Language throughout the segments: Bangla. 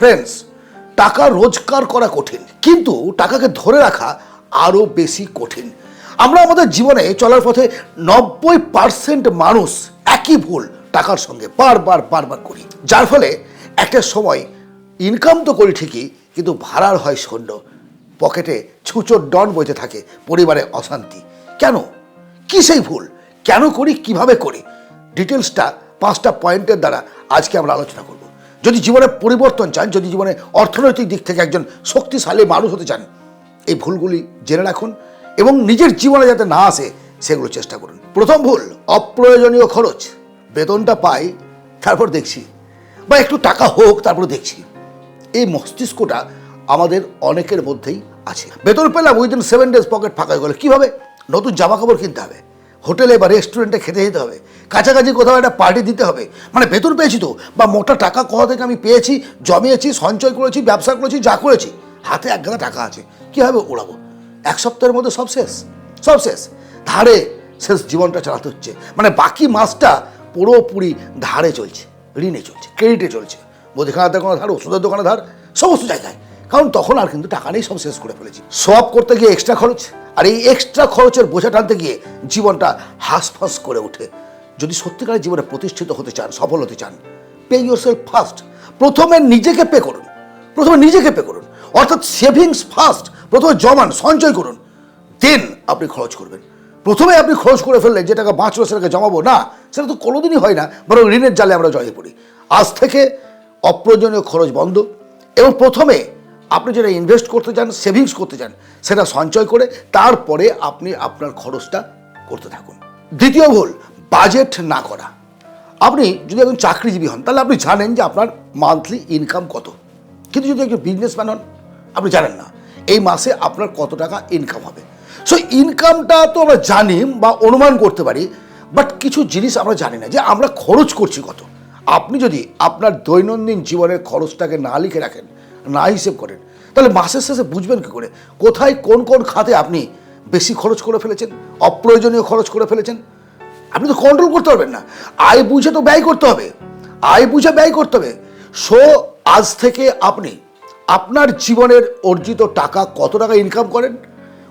ফ্রেন্ডস টাকা রোজগার করা কঠিন, কিন্তু টাকাকে ধরে রাখা আরও বেশি কঠিন। আমরা আমাদের জীবনে চলার পথে নব্বই পার্সেন্ট মানুষ একই ভুল টাকার সঙ্গে বারবার বারবার করি। যার ফলে একটা সময় ইনকাম তো করি ঠিকই, কিন্তু ভাড়ার হয় শূন্য। পকেটে ছুচোর ডন বইতে থাকে, পরিবারে অশান্তি। কেন? কি সেই ভুল? কেন করি? কীভাবে করি? ডিটেলসটা পাঁচটা পয়েন্টের দ্বারা আজকে আমরা আলোচনা করব। যদি জীবনে পরিবর্তন চান, যদি জীবনে অর্থনৈতিক দিক থেকে একজন শক্তিশালী মানুষ হতে চান, এই ভুলগুলি জেনে রাখুন এবং নিজের জীবনে যাতে না আসে, সেগুলো চেষ্টা করুন। প্রথম ভুল, অপ্রয়োজনীয় খরচ। বেতনটা পাই, তারপর দেখছি। বা একটু টাকা হোক, তারপর দেখছি। এই মস্তিষ্কটা আমাদের অনেকের মধ্যেই আছে। বেতন পেলাম উইদিন সেভেন ডেজ পকেট ফাঁকা হয়ে গেলো। কীভাবে? নতুন জামা কাপড় কিনতে হবে। হোটেলে বা রেস্টুরেন্টে খেতে যেতে হবে। কাছাকাছি কোথাও একটা পার্টি দিতে হবে। মানে বেতন পেয়েছি তো। বা মোটা টাকা কোথা থেকে আমি পেয়েছি, জমিয়েছি, সঞ্চয় করেছি, ব্যবসা করেছি, যা করেছি, হাতে এক গাদা টাকা আছে। কীভাবে ওড়াবো? এক সপ্তাহের মধ্যে সব শেষ। সব শেষ। ধারে শেষ জীবনটা চালাতে হচ্ছে। মানে বাকি মাসটা পুরোপুরি ধারে চলছে, ঋণে চলছে ক্রেডিটে চলছে। মুদিখানার দোকানে ধার, ওষুধের দোকানে ধার, সমস্ত জায়গায়। কারণ তখন আর কিন্তু টাকা নেই, সব শেষ করে ফেলেছি। সব করতে গিয়ে এক্সট্রা খরচ, আর এই এক্সট্রা খরচের বোঝা টানতে গিয়ে জীবনটা হাঁসফাঁস করে ওঠে। যদি সত্যিকারের জীবনে প্রতিষ্ঠিত হতে চান, সফল হতে চান পে ইউর সেলফ ফার্স্ট প্রথমে নিজেকে পে করুন, প্রথমে নিজেকে পে করুন। অর্থাৎ সেভিংস ফার্স্ট প্রথমে জমান, সঞ্চয় করুন। দেন আপনি খরচ করবেন। প্রথমে আপনি খরচ করে ফেললেন যে টাকা বাঁচলো, সেটাকে জমাবো, না, সেটা তো কোনোদিনই হয় না, বরং ঋণের জালে আমরা জয়ে পড়ি। আজ থেকে অপ্রয়োজনীয় খরচ বন্ধ, এবং প্রথমে আপনি যেটা ইনভেস্ট করতে চান সেভিংস করতে চান, সেটা সঞ্চয় করে তারপরে আপনি আপনার খরচটা করতে থাকুন। দ্বিতীয় ভুল বাজেট না করা। আপনি যদি একজন চাকরিজীবী হন, তাহলে আপনি জানেন যে আপনার মান্থলি ইনকাম কত। কিন্তু যদি একজন বিজনেসম্যান হন, আপনি জানেন না, এই মাসে আপনার কত টাকা ইনকাম হবে। সো ইনকামটা তো আমরা জানি বা অনুমান করতে পারি বাট কিছু জিনিস আমরা জানি না যে আমরা খরচ করছি কত। আপনি যদি আপনার দৈনন্দিন জীবনের খরচটাকে না লিখে রাখেন না হিসেব করেন। তাহলে মাসের শেষে বুঝবেন কী করে? কোথায় কোন কোন খাতে আপনি বেশি খরচ করে ফেলেছেন, অপ্রয়োজনীয় খরচ করে ফেলেছেন? আপনি তো কন্ট্রোল করতে পারবেন না। আয় বুঝে তো ব্যয় করতে হবে। আয় বুঝে ব্যয় করতে হবে। সো আজ থেকে আপনি আপনার জীবনের অর্জিত টাকা কত টাকা ইনকাম করেন,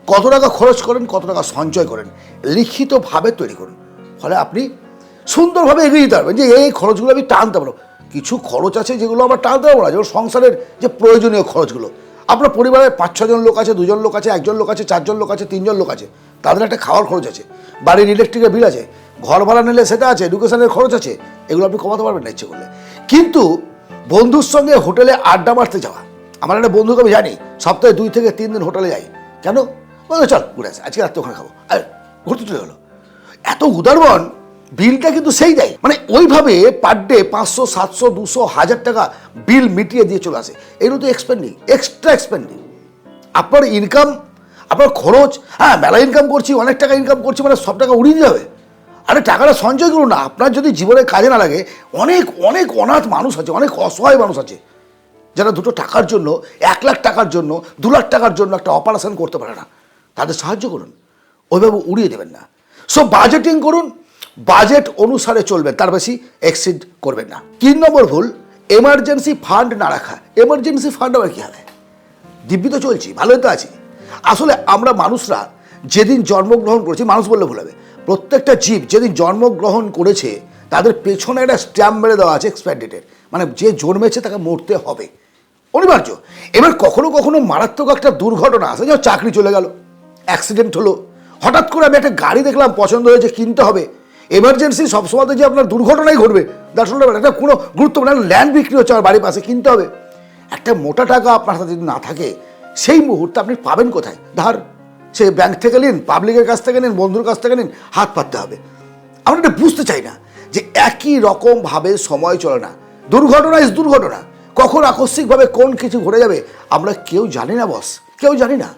কত টাকা খরচ করেন, কত টাকা সঞ্চয় করেন, লিখিতভাবে তৈরি করুন। ফলে আপনি সুন্দরভাবে এগিয়ে যেতে পারবেন যে এই খরচগুলো আমি টানতে পারব। কিছু খরচ আছে যেগুলো আমরা টানতে পারব না যেমন সংসারের যে প্রয়োজনীয় খরচগুলো। আপনার পরিবারে পাঁচ, ছজন লোক আছে, দুজন লোক আছে, একজন লোক আছে, চারজন লোক আছে, তিনজন লোক আছে, তাদের একটা খাওয়ার খরচ আছে। বাড়ির ইলেকট্রিকের বিল আছে ঘর ভাড়া নিলে সেটা আছে এডুকেশনের খরচ আছে, এগুলো আপনি কমাতে পারবেন না ইচ্ছে করলে। কিন্তু বন্ধুর সঙ্গে হোটেলে আড্ডা মারতে যাওয়া, আমার একটা বন্ধুকে আমি জানি, সপ্তাহে দুই থেকে তিন দিন হোটেলে যাই কেন? চল, ঘুরে আসি, আজকে রাত্রে ওখানে খাব। আর, ঘুরতে চলে গেলো। এত উদারবন বিলটা কিন্তু সেই দেয়। মানে ওইভাবে পার ডে পাঁচশো, সাতশো, দুশো, হাজার টাকা বিল মিটিয়ে দিয়ে চলে আসে। এগুলো তো এক্সপেন্ডিং এক্সট্রা এক্সপেন্ডিং আপনার ইনকাম আপনার খরচ হ্যাঁ মেলা ইনকাম করছি, অনেক টাকা ইনকাম করছি মানে সব টাকা উড়িয়ে যাবে আরে টাকাটা সঞ্চয় করুন না, আপনার যদি জীবনে কাজে না লাগে, অনেক অনেক অনাথ মানুষ আছে, অনেক অসহায় মানুষ আছে, যারা দুটো টাকার জন্য, এক লাখ টাকার জন্য, দু লাখ টাকার জন্য একটা অপারেশন করতে পারে না। তাদের সাহায্য করুন। ওইভাবে উড়িয়ে দেবেন না। সো বাজেটিং করুন বাজেট অনুসারে চলবেন, তার বেশি এক্সিড করবেন না। তিন নম্বর ভুল এমার্জেন্সি ফান্ড না রাখা। এমার্জেন্সি ফান্ড আবার কী হবে? দিব্যি তো চলছি, ভালোই তো আছি। আসলে আমরা মানুষরা যেদিন জন্মগ্রহণ করেছি, মানুষ বললে ভুল হবে। প্রত্যেকটা জীব যেদিন জন্মগ্রহণ করেছে, তাদের পেছনে একটা স্ট্যাম্প মেরে দেওয়া আছে এক্সপায়ার মানে যে জন্মেছে তাকে মরতে হবে। অনিবার্য। এবার কখনো কখনো মারাত্মক একটা দুর্ঘটনা আছে যেমন চাকরি চলে গেল অ্যাক্সিডেন্ট হলো। হঠাৎ করে আমি একটা গাড়ি দেখলাম, পছন্দ হয়েছে, কিনতে হবে। এমার্জেন্সি সবসময় যে আপনার দুর্ঘটনাই ঘটবে দ্যাটস নট একটা কোনো গুরুত্বপূর্ণ ল্যান্ড বিক্রি হচ্ছে আমার বাড়ির পাশে, কিনতে হবে। একটা মোটা টাকা আপনার হাতে যদি না থাকে, সেই মুহূর্তে আপনি পাবেন কোথায়? ধার, সে ব্যাংক থেকে নিন পাবলিকের কাছ থেকে নিন, বন্ধুর কাছ থেকে নিন, হাত পাততে হবে। আমরা এটা বুঝতে চাই না যে একই রকমভাবে সময় চলে না। দুর্ঘটনা ইস দুর্ঘটনা। কখন আকস্মিকভাবে কোন কিছু ঘটে যাবে, আমরা কেউ জানি না বস কেউ জানি না।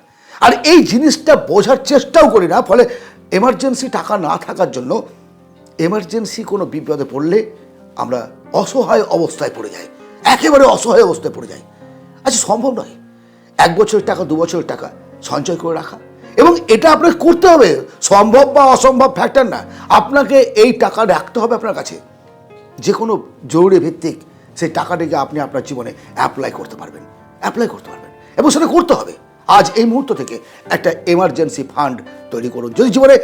আর এই জিনিসটা বোঝার চেষ্টাও করি না, ফলে এমার্জেন্সি টাকা না থাকার জন্য এমার্জেন্সি কোনো বিপদে পড়লে আমরা অসহায় অবস্থায় পড়ে যাই। একেবারে অসহায় অবস্থায় পড়ে যাই। আচ্ছা সম্ভব নয়। এক বছরের টাকা, দু বছরের টাকা সঞ্চয় করে রাখা। এবং এটা আপনাকে করতে হবে। সম্ভব বা অসম্ভব ফ্যাক্টর না। আপনাকে এই টাকা রাখতে হবে আপনার কাছে। যে কোনো জরুরি ভিত্তিক সেই টাকাটিকে আপনি আপনার জীবনে অ্যাপ্লাই করতে পারবেন। অ্যাপ্লাই করতে পারবেন। এবং সেটা করতে হবে। আজ এই মুহূর্ত থেকে একটা এমার্জেন্সি ফান্ড তৈরি করুন। যদি জীবনে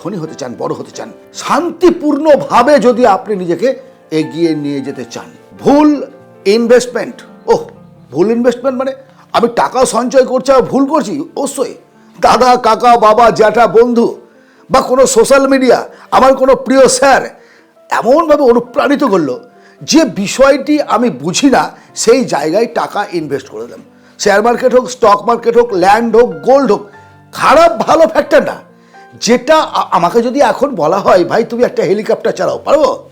ধনী হতে চান, বড় হতে চান, শান্তিপূর্ণভাবে যদি আপনি নিজেকে এগিয়ে নিয়ে যেতে চান, ভুল ইনভেস্টমেন্ট ওহ, ভুল ইনভেস্টমেন্ট মানে আমি টাকা সঞ্চয় করছি আর ভুল করছি, অবশ্যই। দাদা, কাকা, বাবা, জ্যাঠা, বন্ধু বা কোনো সোশ্যাল মিডিয়া আমার কোনো প্রিয় স্যার এমনভাবে অনুপ্রাণিত করল যে বিষয়টি আমি বুঝি না, সেই জায়গায় টাকা ইনভেস্ট করে দিলাম। শেয়ার মার্কেট হোক স্টক মার্কেট হোক ল্যান্ড হোক গোল্ড হোক, খারাপ ভালো ফ্যাক্টর না। যেটা আমাকে যদি এখন বলা হয়, ভাই, তুমি একটা হেলিকপ্টার চালাও। পারব?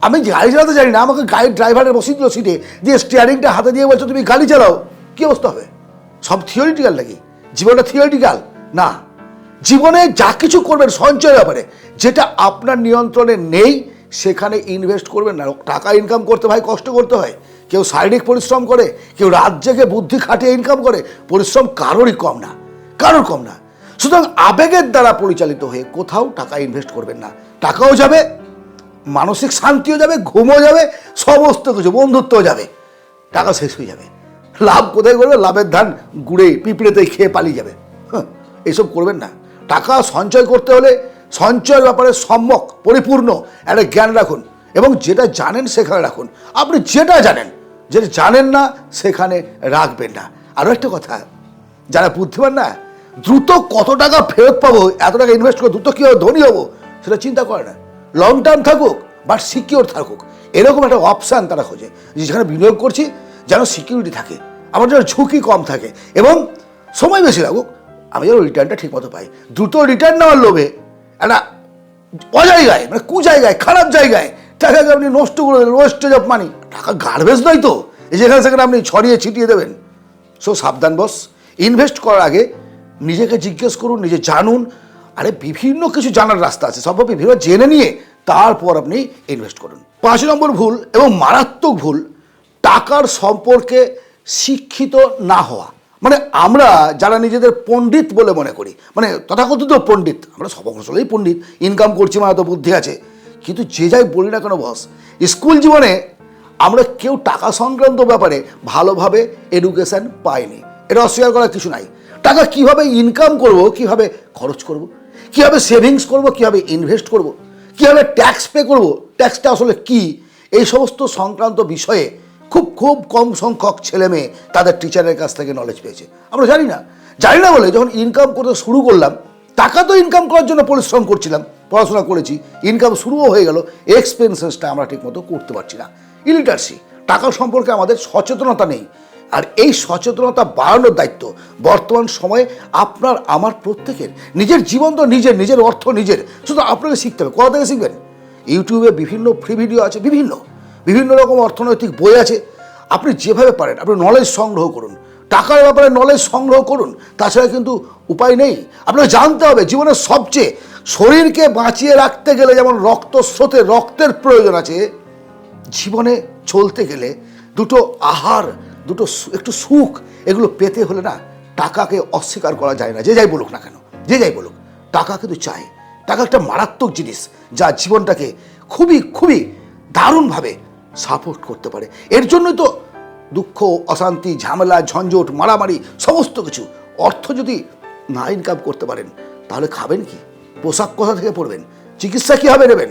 আমি গাড়ি চালাতে জানি না, আমাকে গাড়ির ড্রাইভারের বসিয়ে দিল সিটে, দিয়ে স্টিয়ারিংটা হাতে দিয়ে বলছো, তুমি গাড়ি চালাও। কী অবস্থা হবে? সব থিওরিটিক্যাল নাকি? জীবনটা থিওরিটিক্যাল না। জীবনে যা কিছু করবেন সঞ্চয় ব্যাপারে, যেটা আপনার নিয়ন্ত্রণে নেই, সেখানে ইনভেস্ট করবেন না। টাকা ইনকাম করতে ভাই কষ্ট করতে হয়। কেউ শারীরিক পরিশ্রম করে, কেউ রাত জেগে বুদ্ধি খাটিয়ে ইনকাম করে। পরিশ্রম কারোরই কম না। কারোর কম না। সুতরাং আবেগের দ্বারা পরিচালিত হয়ে কোথাও টাকা ইনভেস্ট করবেন না। টাকাও যাবে, মানসিক শান্তিও যাবে, ঘুমও যাবে, সমস্ত কিছু, বন্ধুত্বও যাবে। টাকা শেষ হয়ে যাবে। লাভ কোথায় করবে? লাভের ধান গুড়ে পিঁপড়েতে খেয়ে পালিয়ে যাবে। হ্যাঁ এইসব করবেন না। টাকা সঞ্চয় করতে হলে সঞ্চয়ের ব্যাপারে সম্যক, পরিপূর্ণ একটা জ্ঞান রাখুন এবং যেটা জানেন সেখানে রাখুন। আপনি যেটা জানেন যেটা জানেন না সেখানে রাখবেন না। আরও একটা কথা, যারা বুদ্ধিমান না দ্রুত কত টাকা ফেরত পাবো, এত টাকা ইনভেস্ট করে দ্রুত কীভাবে ধনী হব, সেটা চিন্তা করে না। লং টার্ম থাকুক বাট সিকিওর থাকুক। এরকম একটা অপশান তারা খোঁজে যেখানে বিনিয়োগ করছি, যেন সিকিউরিটি থাকে। আমার যেন ঝুঁকি কম থাকে, এবং সময় বেশি লাগুক, আমি যেন রিটার্নটা ঠিক মতো পাই। দ্রুত রিটার্ন নেওয়ার লোভে, একটা অজায়গায় মানে কু জায়গায়, খারাপ জায়গায়, টাকাকে আপনি নষ্ট করে দেবেন ওয়েস্টেজ অফ মানি টাকা গার্বেজ নয় তো যেখানে সেখানে আপনি ছড়িয়ে ছিটিয়ে দেবেন। সো সাবধান বস ইনভেস্ট করার আগে নিজেকে জিজ্ঞেস করুন, নিজে জানুন। আরে, বিভিন্ন কিছু জানার রাস্তা আছে। সব বিভিন্ন জেনে নিয়ে তারপর আপনি ইনভেস্ট করুন। পাঁচ নম্বর ভুল এবং মারাত্মক ভুল, টাকার সম্পর্কে শিক্ষিত না হওয়া। মানে আমরা যারা নিজেদের পণ্ডিত বলে মনে করি মানে তথাকথিত পণ্ডিত, আমরা সব পণ্ডিত ইনকাম করছি মানে তো বুদ্ধি আছে। কিন্তু যে যাই বলি না কেন বস স্কুল জীবনে আমরা কেউ টাকা সংক্রান্ত ব্যাপারে ভালোভাবে এডুকেশন পাইনি। এটা অস্বীকার করার কিছু নাই। টাকা কীভাবে ইনকাম করব, কীভাবে খরচ করব, কীভাবে সেভিংস করব, কীভাবে ইনভেস্ট করব, কীভাবে ট্যাক্স পে করব ট্যাক্সটা আসলে কি? এই সমস্ত সংক্রান্ত বিষয়ে খুব খুব কম সংখ্যক ছেলে মেয়ে তাদের টিচারের কাছ থেকে নলেজ পেয়েছে। আমরা জানি না। জানি না বলে যখন ইনকাম করতে শুরু করলাম, টাকা তো ইনকাম করার জন্য পরিশ্রম করছিলাম, পড়াশোনা করেছি ইনকাম শুরুও হয়ে গেল এক্সপেন্সেসটা আমরা ঠিকমতো করতে পারছি না। ইলিটারেসি টাকা সম্পর্কে আমাদের সচেতনতা নেই। আর এই সচেতনতা বাড়ানোর দায়িত্ব বর্তমান সময়ে আপনার, আমার প্রত্যেকের। নিজের জীবন তো নিজের নিজের অর্থ নিজের। শুধু আপনাকে শিখতে হবে। কোথা থেকে শিখবেন? ইউটিউবে বিভিন্ন ফ্রি ভিডিও আছে, বিভিন্ন। বিভিন্ন রকম অর্থনৈতিক বই আছে। আপনি যেভাবে পারেন, আপনি নলেজ সংগ্রহ করুন। টাকার ব্যাপারে নলেজ সংগ্রহ করুন। তাছাড়া কিন্তু উপায় নেই। আপনাকে জানতে হবে জীবনের সবচেয়ে শরীরকে বাঁচিয়ে রাখতে গেলে যেমন রক্ত স্রোতে রক্তের প্রয়োজন আছে, জীবনে চলতে গেলে দুটো আহার দুটো একটু সুখ, এগুলো পেতে হলে না টাকাকে অস্বীকার করা যায় না। যে যাই বলুক না কেন, যে যাই বলুক, টাকা কিন্তু চাই। টাকা একটা মারাত্মক জিনিস যা জীবনটাকে খুবই খুবই দারুণভাবে সাপোর্ট করতে পারে। এর জন্যই তো দুঃখ, অশান্তি, ঝামেলা, ঝঞ্ঝট, মারামারি, সমস্ত কিছু, অর্থ যদি না ইনকাম করতে পারেন, তাহলে খাবেন কি? পোশাক কোথা থেকে পড়বেন চিকিৎসা কীভাবে নেবেন?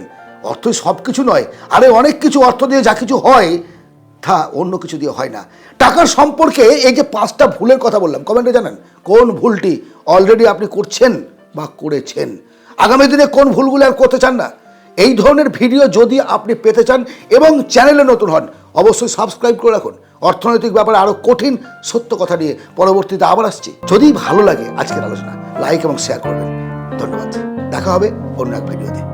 অর্থই সব কিছু নয়। আরে অনেক কিছু অর্থ দিয়ে যা কিছু হয় তা অন্য কিছু দিয়ে হয় না। টাকার সম্পর্কে এই যে পাঁচটা ভুলের কথা বললাম, কমেন্টে জানেন, কোন ভুলটি অলরেডি আপনি করছেন বা করেছেন? আগামী দিনে কোন ভুলগুলো আর করতে চান না? এই ধরনের ভিডিও যদি আপনি পেতে চান এবং চ্যানেলে নতুন হন, অবশ্যই সাবস্ক্রাইব করে রাখুন। অর্থনৈতিক ব্যাপারে আরও কঠিন সত্য কথা নিয়ে পরবর্তীতে আবার আসছি। যদি ভালো লাগে আজকের আলোচনা, লাইক এবং শেয়ার করবেন। ধন্যবাদ। দেখা হবে অন্য এক ভিডিওতে।